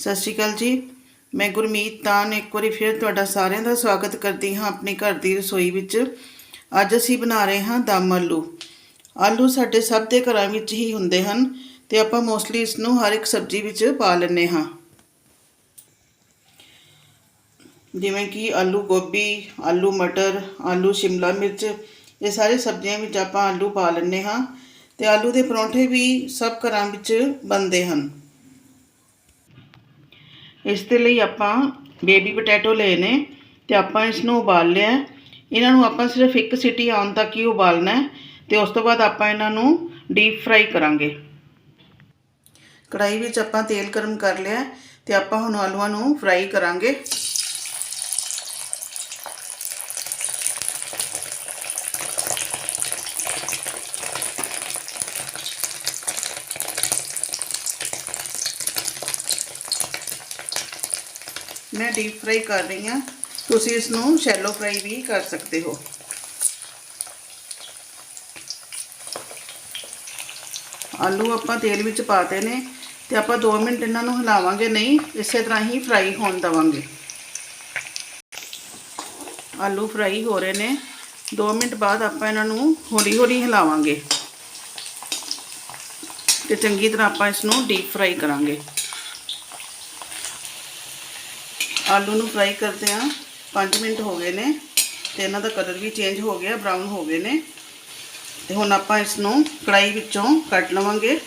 ਸਤਿ ਸ਼੍ਰੀ ਅਕਾਲ ਜੀ। ਮੈਂ ਗੁਰਮੀਤ ਤਾਨ ਇੱਕ ਵਾਰੀ ਫਿਰ ਤੁਹਾਡਾ ਸਾਰਿਆਂ ਦਾ ਸਵਾਗਤ ਕਰਦੀ ਹਾਂ ਆਪਣੇ ਘਰ ਦੀ ਰਸੋਈ ਵਿੱਚ। ਅੱਜ ਅਸੀਂ ਬਣਾ ਰਹੇ ਹਾਂ ਦਮ ਆਲੂ। ਆਲੂ ਸਾਡੇ ਸਭ ਦੇ ਘਰਾਂ ਵਿੱਚ ਹੀ ਹੁੰਦੇ ਹਨ ਤੇ ਆਪਾਂ ਮੋਸਟਲੀ ਇਸ ਨੂੰ ਹਰ ਇੱਕ ਸਬਜ਼ੀ ਵਿੱਚ ਪਾ ਲੈਂਦੇ ਹਾਂ। ਜਿਵੇਂ ਕਿ ਆਲੂ ਗੋਭੀ, ਆਲੂ ਮਟਰ, ਆਲੂ ਸ਼ਿਮਲਾ ਮਿਰਚ, ਇਹ ਸਾਰੇ ਸਬਜ਼ੀਆਂ ਵਿੱਚ ਆਪਾਂ ਆਲੂ ਪਾ ਲੈਂਦੇ ਹਾਂ ਤੇ ਆਲੂ ਦੇ ਪਰੌਂਠੇ ਵੀ ਸਭ ਘਰਾਂ ਵਿੱਚ ਬਣਦੇ ਹਨ। ਇਸ ਦੇ ਲਈ ਆਪਾਂ ਬੇਬੀ ਪੋਟੈਟੋ ਲਏ ਨੇ ਤੇ ਆਪਾਂ ਇਸ ਨੂੰ ਉਬਾਲ ਲਿਆ ਇਹਨਾਂ ਨੂੰ ਆਪਾਂ ਸਿਰਫ ਇੱਕ ਸੀਟੀ ਆਉਣ ਤੱਕ ਹੀ ਉਬਾਲਣਾ ਹੈ ਤੇ ਉਸ ਤੋਂ ਬਾਅਦ ਆਪਾਂ ਇਹਨਾਂ ਨੂੰ ਡੀਪ ਫਰਾਈ ਕਰਾਂਗੇ। ਕੜਾਈ ਵਿੱਚ ਆਪਾਂ ਤੇਲ ਗਰਮ ਕਰ ਲਿਆ ਹੈ ਤੇ ਆਪਾਂ ਹੁਣ ਆਲੂਆਂ ਨੂੰ ਫਰਾਈ ਕਰਾਂਗੇ। ਮੈਂ ਡੀਪ ਫਰਾਈ ਕਰ ਰਹੀ ਹਾਂ। ਤੁਸੀਂ ਇਸ ਨੂੰ ਸ਼ੈਲੋ ਫਰਾਈ ਵੀ ਕਰ ਸਕਦੇ ਹੋ। ਆਲੂ ਆਪਾਂ ਤੇਲ ਵਿੱਚ ਪਾਤੇ ਨੇ ਤੇ ਆਪਾਂ 2 ਮਿੰਟ ਇਹਨਾਂ ਨੂੰ ਹਿਲਾਵਾਂਗੇ। ਨਹੀਂ, ਇਸੇ ਤਰ੍ਹਾਂ ਹੀ ਫਰਾਈ ਹੋਣ ਦਵਾਂਗੇ। ਆਲੂ ਫਰਾਈ ਹੋ ਰਹੇ ਨੇ। 2 ਮਿੰਟ ਬਾਅਦ ਆਪਾਂ ਇਹਨਾਂ ਨੂੰ ਹੌਲੀ ਹੌਲੀ ਹਿਲਾਵਾਂਗੇ। ਤੇ ਚੰਗੀ ਤਰ੍ਹਾਂ ਆਪਾਂ ਇਸ ਨੂੰ ਡੀਪ ਫਰਾਈ ਕਰਾਂਗੇ। ਆਲੂ ਨੂੰ ਫਰਾਈ ਕਰਦੇ ਆ 5 ਮਿੰਟ ਹੋ ਗਏ ਨੇ ਤੇ ਇਹਨਾਂ ਦਾ ਕਲਰ ਵੀ ਚੇਂਜ ਹੋ ਗਿਆ ਬਰਾਊਨ ਹੋ ਗਏ ਨੇ। ਤੇ ਹੁਣ ਆਪਾਂ ਇਸ ਨੂੰ ਕੜਾਈ ਵਿੱਚੋਂ ਕੱਢ ਲਵਾਂਗੇ।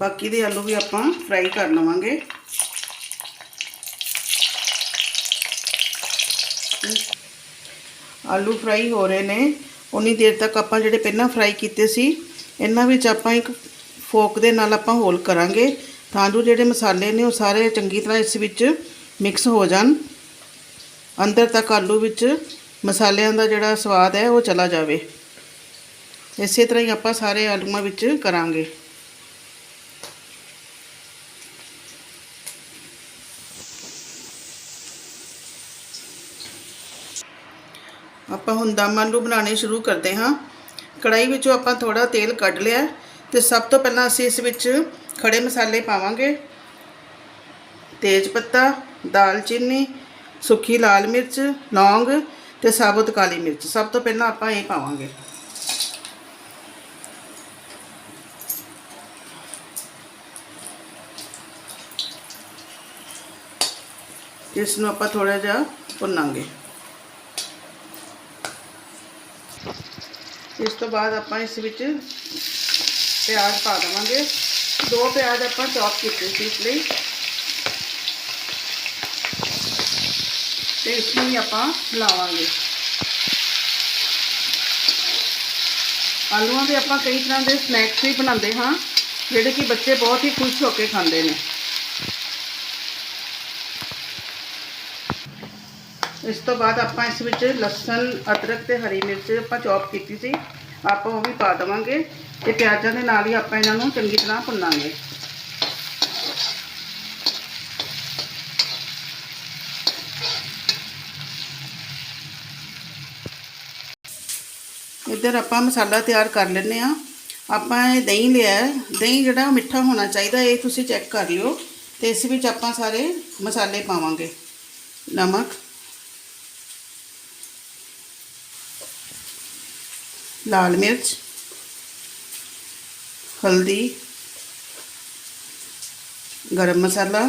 ਬਾਕੀ ਦੇ ਆਲੂ ਵੀ ਆਪਾਂ ਫਰਾਈ ਕਰ ਲਵਾਂਗੇ। ਆਲੂ ਫਰਾਈ ਹੋ ਰਹੇ ਨੇ। ਉਨੀ ਦੇਰ ਤੱਕ ਆਪਾਂ ਜਿਹੜੇ ਪਹਿਲਾਂ ਫਰਾਈ ਕੀਤੇ ਸੀ, ਇਹਨਾਂ ਵਿੱਚ ਆਪਾਂ ਇੱਕ ਫੋਕ ਦੇ ਨਾਲ ਆਪਾਂ ਹੋਲ ਕਰਾਂਗੇ ਤਾਂ ਜੋ ਜਿਹੜੇ ਮਸਾਲੇ ਨੇ ਉਹ ਸਾਰੇ ਚੰਗੀ ਤਰ੍ਹਾਂ ਇਸ ਵਿੱਚ ਮਿਕਸ ਹੋ ਜਾਣ। ਅੰਦਰ ਤੱਕ ਆਲੂ ਵਿੱਚ ਮਸਾਲਿਆਂ ਦਾ ਜਿਹੜਾ ਸਵਾਦ ਹੈ ਉਹ ਚਲਾ ਜਾਵੇ। ਇਸੇ ਤਰ੍ਹਾਂ ਹੀ ਆਪਾਂ ਸਾਰੇ ਆਲੂਆਂ ਵਿੱਚ ਕਰਾਂਗੇ। ਆਪਾਂ ਹੁਣ ਦਮ ਆਲੂ ਬਣਾਉਣੇ ਸ਼ੁਰੂ ਕਰਦੇ ਹਾਂ। ਕੜਾਈ ਵਿੱਚੋਂ ਆਪਾਂ ਥੋੜਾ ਤੇਲ ਕੱਢ ਲਿਆ ਤੇ ਸਭ ਤੋਂ ਪਹਿਲਾਂ ਅਸੀਂ ਇਸ ਵਿੱਚ ਖੜੇ ਮਸਾਲੇ ਪਾਵਾਂਗੇ। ਤੇਜ ਪੱਤਾ ਦਾਲਚੀਨੀ ਸੁੱਕੀ ਲਾਲ ਮਿਰਚ, ਲੌਂਗ ਤੇ ਸਾਬਤ ਕਾਲੀ ਮਿਰਚ। ਸਭ ਤੋਂ ਪਹਿਲਾਂ ਆਪਾਂ ਇਹ ਪਾਵਾਂਗੇ। ਇਸ ਨੂੰ ਆਪਾਂ ਥੋੜਾ ਜਿਹਾ ਭੁੰਨਾਂਗੇ। ਇਸ ਤੋਂ ਬਾਅਦ ਆਪਾਂ ਇਸ ਵਿੱਚ ਪਿਆਜ਼ ਪਾ ਦੇਵਾਂਗੇ। ਦੋ ਪਿਆਜ਼ ਆਪਾਂ ਚੌਪ ਕੀਤੇ ਸੀ ਇਸ ਲਈ। ਤੇ ਇਸ ਨੂੰ ਆਪਾਂ ਲਾਵਾਂਗੇ ਆਲੂਆਂ ਦੇ ਆਪਾਂ ਕਈ ਤਰ੍ਹਾਂ ਦੇ ਸਨੈਕਸ ਵੀ ਬਣਾਉਂਦੇ ਹਾਂ, ਜਿਹੜੇ ਕਿ ਬੱਚੇ ਬਹੁਤ ਹੀ ਖੁਸ਼ ਹੋ ਕੇ ਖਾਂਦੇ ਨੇ। ਇਸ ਤੋਂ ਬਾਅਦ ਆਪਾਂ ਇਸ ਵਿੱਚ ਲਸਣ, ਅਦਰਕ ਤੇ ਹਰੀ ਮਿਰਚ ਆਪਾਂ ਚੌਪ ਕੀਤੀ ਸੀ। ਆਪਾਂ ਉਹ ਵੀ ਪਾ ਦੇਵਾਂਗੇ ਤੇ ਪਿਆਜ਼ਾਂ ਦੇ ਨਾਲ ਹੀ ਆਪਾਂ ਇਹਨਾਂ ਨੂੰ ਚੰਗੀ ਤਰ੍ਹਾਂ ਭੁੰਨਾਂਗੇ। ਇੱਧਰ ਆਪਾਂ ਮਸਾਲਾ ਤਿਆਰ ਕਰ ਲੈਂਦੇ ਆ ਆਪਾਂ ਇਹ ਦਹੀਂ ਲਿਆ ਦਹੀਂ ਜਿਹੜਾ ਮਿੱਠਾ ਹੋਣਾ ਚਾਹੀਦਾ, ਇਹ ਤੁਸੀਂ ਚੈੱਕ ਕਰ ਲਿਓ ਤੇ ਇਸ ਵਿੱਚ ਆਪਾਂ ਸਾਰੇ ਮਸਾਲੇ ਪਾਵਾਂਗੇ। ਨਮਕ। ਲਾਲ ਮਿਰਚ, ਹਲਦੀ, ਗਰਮ ਮਸਾਲਾ,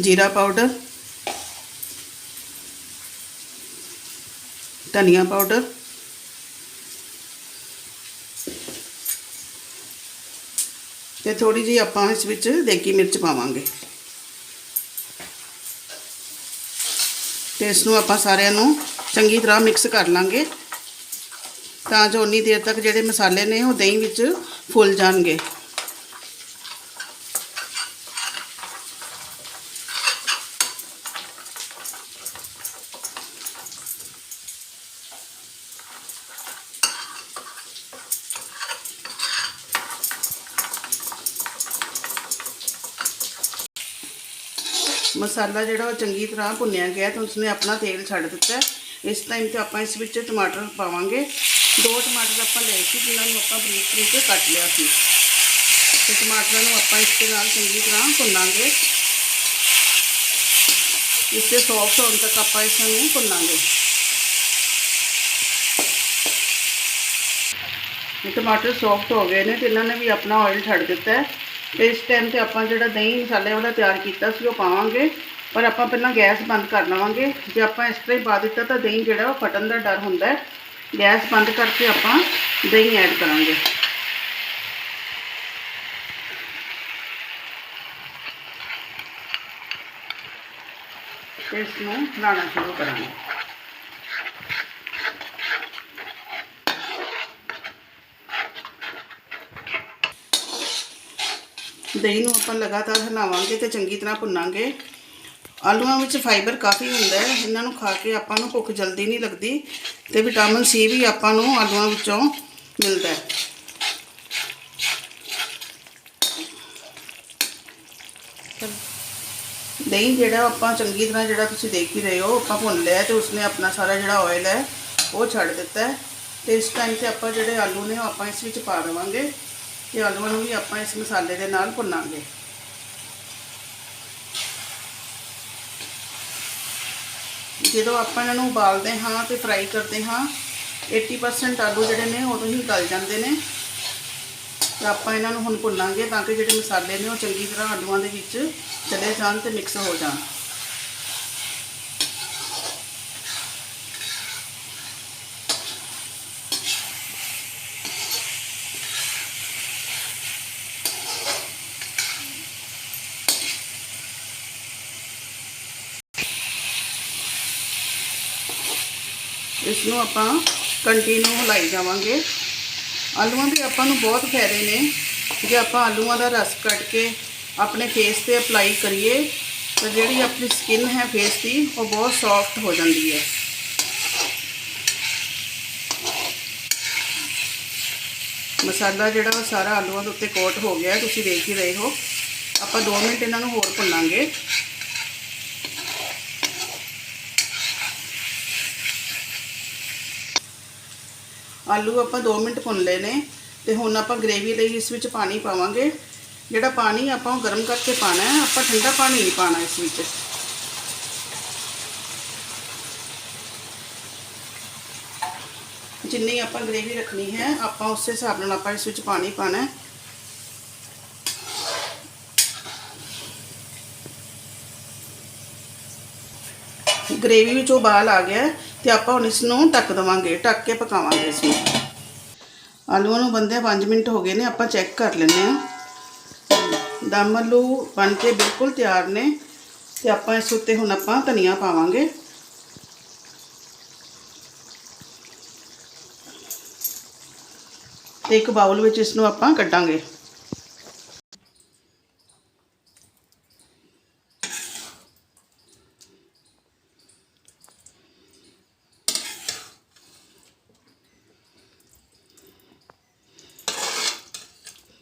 ਜੀਰਾ ਪਾਊਡਰ, ਧਨੀਆ ਪਾਊਡਰ, ਤੇ ਥੋੜੀ ਜਿਹੀ ਆਪਾਂ ਇਸ ਵਿੱਚ ਦੇਗੀ ਮਿਰਚ ਪਾਵਾਂਗੇ। ਤੇ ਇਸ ਨੂੰ ਆਪਾਂ ਸਾਰਿਆਂ ਨੂੰ ਚੰਗੀ ਤਰ੍ਹਾਂ ਮਿਕਸ ਕਰ ਲਾਂਗੇ। ਤਾਂ ਜੋ ਉਨੀ ਦੇਰ ਤੱਕ ਜਿਹੜੇ ਮਸਾਲੇ ਨੇ ਉਹ ਦਹੀਂ ਵਿੱਚ ਫੁੱਲ ਜਾਣਗੇ। ਮਸਾਲਾ ਜਿਹੜਾ ਉਹ ਚੰਗੀ ਤਰ੍ਹਾਂ ਭੁੰਨਿਆ ਗਿਆ ਤਾਂ ਉਸਨੇ ਆਪਣਾ ਤੇਲ ਛੱਡ ਦਿੱਤਾ ਹੈ। ਇਸ ਟਾਈਮ ਤੇ ਆਪਾਂ ਇਸ ਵਿੱਚ ਟਮਾਟਰ ਪਾਵਾਂਗੇ ਦੋ ਟਮਾਟਰ ਆਪਾਂ ਲਏ ਸੀ ਜਿਨ੍ਹਾਂ ਨੂੰ ਆਪਾਂ ਬਰੀਕ ਬਰੀਕ ਕੱਟ ਲਿਆ ਸੀ ਤੇ ਟਮਾਟਰਾਂ ਨੂੰ ਆਪਾਂ ਇਸ ਦੇ ਨਾਲ ਚੰਗੀ ਤਰ੍ਹਾਂ ਭੁੰਨਾਂਗੇ ਇਸ ਦੇ ਸੌਫਟ ਹੋਣ ਤੱਕ ਆਪਾਂ ਇਸ ਨੂੰ ਭੁੰਨਾਂਗੇ ਇਹ ਟਮਾਟਰ ਸੌਫਟ ਹੋ ਗਏ ਨੇ ਤੇ ਇਹਨਾਂ ਨੇ ਵੀ ਆਪਣਾ ਆਇਲ ਛੱਡ ਦਿੱਤਾ ਹੈ ਤੇ ਇਸ ਟਾਈਮ ਤੇ ਆਪਾਂ ਜਿਹੜਾ ਦਹੀਂ ਮਸਾਲੇ ਵਾਲਾ ਤਿਆਰ ਕੀਤਾ ਸੀ, ਉਹ ਪਾਵਾਂਗੇ। ਪਰ ਆਪਾਂ ਪਹਿਲਾਂ ਗੈਸ ਬੰਦ ਕਰ ਲਵਾਂਗੇ। ਜੇ ਆਪਾਂ ਇਸ ਤਰ੍ਹਾਂ ਹੀ ਪਾ ਦਿੱਤਾ ਤਾਂ ਦਹੀਂ ਜਿਹੜਾ, ਉਹ ਫਟਣ ਦਾ ਡਰ ਹੁੰਦਾ ਗੈਸ ਬੰਦ ਕਰਕੇ ਆਪਾਂ ਦਹੀਂ ਐਡ ਕਰਾਂਗੇ। ਇਸ ਨੂੰ ਹਿਲਾਉਣਾ ਸ਼ੁਰੂ ਕਰਾਂਗੇ। ਦਹੀਂ ਨੂੰ ਆਪਾਂ ਲਗਾਤਾਰ ਹਿਲਾਵਾਂਗੇ ਤੇ ਚੰਗੀ ਤਰ੍ਹਾਂ ਭੁੰਨਾਂਗੇ। ਆਲੂਆਂ ਵਿੱਚ ਫਾਈਬਰ ਕਾਫੀ ਹੁੰਦਾ ਹੈ, ਇਹਨਾਂ ਨੂੰ ਖਾ ਕੇ ਆਪਾਂ ਨੂੰ ਭੁੱਖ ਜਲਦੀ ਨਹੀਂ ਲੱਗਦੀ ਤੇ ਵਿਟਾਮਿਨ ਸੀ ਵੀ ਆਪਾਂ ਨੂੰ ਆਲੂਆਂ ਵਿੱਚੋਂ ਮਿਲਦਾ ਹੈ। ਦਹੀਂ ਜਿਹੜਾ ਆਪਾਂ ਚੰਗੀ ਤਰ੍ਹਾਂ ਜਿਹੜਾ ਤੁਸੀਂ ਦੇਖ ਹੀ ਰਹੇ ਹੋ, ਆਪਾਂ ਭੁੰਨ ਲਿਆ ਤੇ ਉਸਨੇ ਆਪਣਾ ਸਾਰਾ ਜਿਹੜਾ ਆਇਲ ਹੈ, ਉਹ ਛੱਡ ਦਿੱਤਾ ਹੈ। ਤੇ ਇਸ ਟਾਈਮ ਤੇ ਆਪਾਂ ਜਿਹੜੇ ਆਲੂ ਨੇ, ਉਹ ਆਪਾਂ ਇਸ ਵਿੱਚ ਪਾ ਦੇਵਾਂਗੇ। ਤੇ ਆਲੂਆਂ ਨੂੰ ਵੀ ਆਪਾਂ ਇਸ ਮਸਾਲੇ ਦੇ ਨਾਲ ਭੁੰਨਾਂਗੇ। ਜਦੋਂ ਆਪਾਂ ਇਹਨਾਂ ਨੂੰ ਉਬਾਲਦੇ ਹਾਂ ਤੇ ਫਰਾਈ ਕਰਦੇ ਹਾਂ 80% ਆਲੂ ਜਿਹੜੇ ਨੇ ਉਦੋਂ ਹੀ ਗਲ ਜਾਂਦੇ ਨੇ। ਤੇ ਆਪਾਂ ਇਹਨਾਂ ਨੂੰ ਹੁਣ ਭੁੰਨਾਂਗੇ ਤਾਂ ਕਿ ਜਿਹੜੇ ਮਸਾਲੇ ਨੇ ਉਹ ਚੰਗੀ ਤਰ੍ਹਾਂ ਆਲੂਆਂ ਦੇ ਵਿੱਚ ਚਲੇ ਜਾਣ ਤੇ ਮਿਕਸ ਹੋ ਜਾਣ। ਇਸ ਨੂੰ ਆਪਾਂ ਕੰਟੀਨਿਊ ਹਿਲਾਈ ਜਾਵਾਂਗੇ। ਆਲੂਆਂ ਦੇ ਆਪਾਂ ਨੂੰ ਬਹੁਤ ਫਾਇਦੇ ਨੇ। ਜੇ ਆਪਾਂ ਆਲੂਆਂ ਦਾ ਰਸ ਕੱਢ ਕੇ ਆਪਣੇ ਫੇਸ ਤੇ ਅਪਲਾਈ ਕਰੀਏ, ਤਾਂ ਜਿਹੜੀ ਆਪਣੀ ਸਕਿਨ ਹੈ ਫੇਸ ਦੀ, ਉਹ ਬਹੁਤ ਸੌਫਟ ਹੋ ਜਾਂਦੀ ਹੈ। ਮਸਾਲਾ ਜਿਹੜਾ ਉਹ ਸਾਰਾ ਆਲੂਆਂ ਦੇ ਉੱਤੇ ਕੋਟ ਹੋ ਗਿਆ, ਤੁਸੀਂ ਦੇਖ ਹੀ ਰਹੇ ਹੋ। ਆਪਾਂ 2 ਮਿੰਟ ਇਹਨਾਂ ਨੂੰ ਹੋਰ ਭੁੰਨਾਂਗੇ। ਆਲੂ ਆਪਾਂ 2 ਮਿੰਟ ਭੁੰਨ ਲਏ ਨੇ ਤੇ ਹੁਣ ਆਪਾਂ ਗ੍ਰੇਵੀ ਲਈ ਇਸ ਵਿੱਚ ਪਾਣੀ ਪਾਵਾਂਗੇ। ਜਿਹੜਾ ਪਾਣੀ ਆਪਾਂ ਉਹ ਗਰਮ ਕਰਕੇ ਪਾਣਾ ਹੈ, ਆਪਾਂ ਠੰਡਾ ਪਾਣੀ ਨਹੀਂ ਪਾਣਾ ਇਸ ਵਿੱਚ। ਜਿੰਨੀ ਆਪਾਂ ਗ੍ਰੇਵੀ ਰੱਖਣੀ ਹੈ, ਆਪਾਂ ਉਸੇ ਹਿਸਾਬ ਨਾਲ ਆਪਾਂ ਇਸ ਵਿੱਚ ਪਾਣੀ ਪਾਣਾ ਹੈ। ਗ੍ਰੇਵੀ ਵਿੱਚ ਉਬਾਲ ਆ ਗਿਆ ਤੇ ਆਪਾਂ ਹੁਣ ਇਸ ਨੂੰ ਢੱਕ ਦੇਵਾਂਗੇ, ਢੱਕ ਕੇ ਪਕਾਵਾਂਗੇ ਇਸ ਨੂੰ ਆਲੂਆਂ ਨੂੰ ਬੰਦੇ 5 ਮਿੰਟ ਹੋ ਗਏ ਨੇ, ਆਪਾਂ ਚੈੱਕ ਕਰ ਲੈਂਦੇ ਹਾਂ। ਦਮ ਆਲੂ ਬਣ ਕੇ ਬਿਲਕੁਲ ਤਿਆਰ ਨੇ ਤੇ ਆਪਾਂ ਇਸ ਉੱਤੇ ਹੁਣ ਆਪਾਂ ਧਨੀਆ ਪਾਵਾਂਗੇ। ਤੇ ਇੱਕ ਬਾਉਲ ਵਿੱਚ ਇਸ ਨੂੰ ਆਪਾਂ ਕੱਢਾਂਗੇ।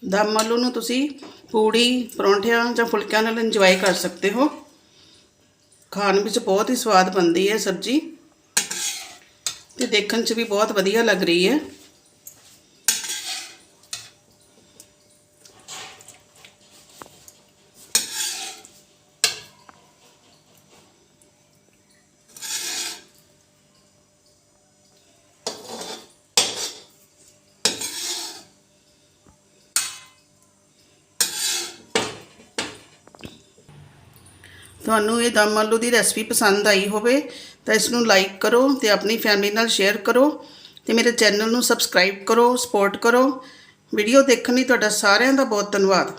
ਦਮ ਆਲੂ ਨੂੰ ਤੁਸੀਂ ਪੂੜੀ, ਪਰੌਂਠਿਆਂ ਜਾਂ ਫੁਲਕਿਆਂ ਨਾਲ ਇੰਜੋਏ ਕਰ ਸਕਦੇ ਹੋ। ਖਾਣ ਵਿੱਚ ਬਹੁਤ ਹੀ ਸਵਾਦ ਬਣਦੀ ਹੈ ਸਬਜ਼ੀ। ਤੇ ਦੇਖਣ 'ਚ ਵੀ ਬਹੁਤ ਵਧੀਆ ਲੱਗ ਰਹੀ ਹੈ। ਤੁਹਾਨੂੰ ਇਹ ਦਮ ਆਲੂ ਦੀ ਰੈਸਪੀ ਪਸੰਦ ਆਈ ਹੋਵੇ, ਤਾਂ ਇਸ ਨੂੰ ਲਾਈਕ ਕਰੋ ਤੇ ਆਪਣੀ ਫੈਮਿਲੀ ਨਾਲ ਸ਼ੇਅਰ ਕਰੋ ਤੇ ਮੇਰੇ ਚੈਨਲ ਨੂੰ ਸਬਸਕ੍ਰਾਈਬ ਕਰੋ ਸਪੋਰਟ ਕਰੋ। ਵੀਡੀਓ ਦੇਖਣ ਲਈ ਤੁਹਾਡਾ ਸਾਰਿਆਂ ਦਾ ਬਹੁਤ ਧੰਨਵਾਦ।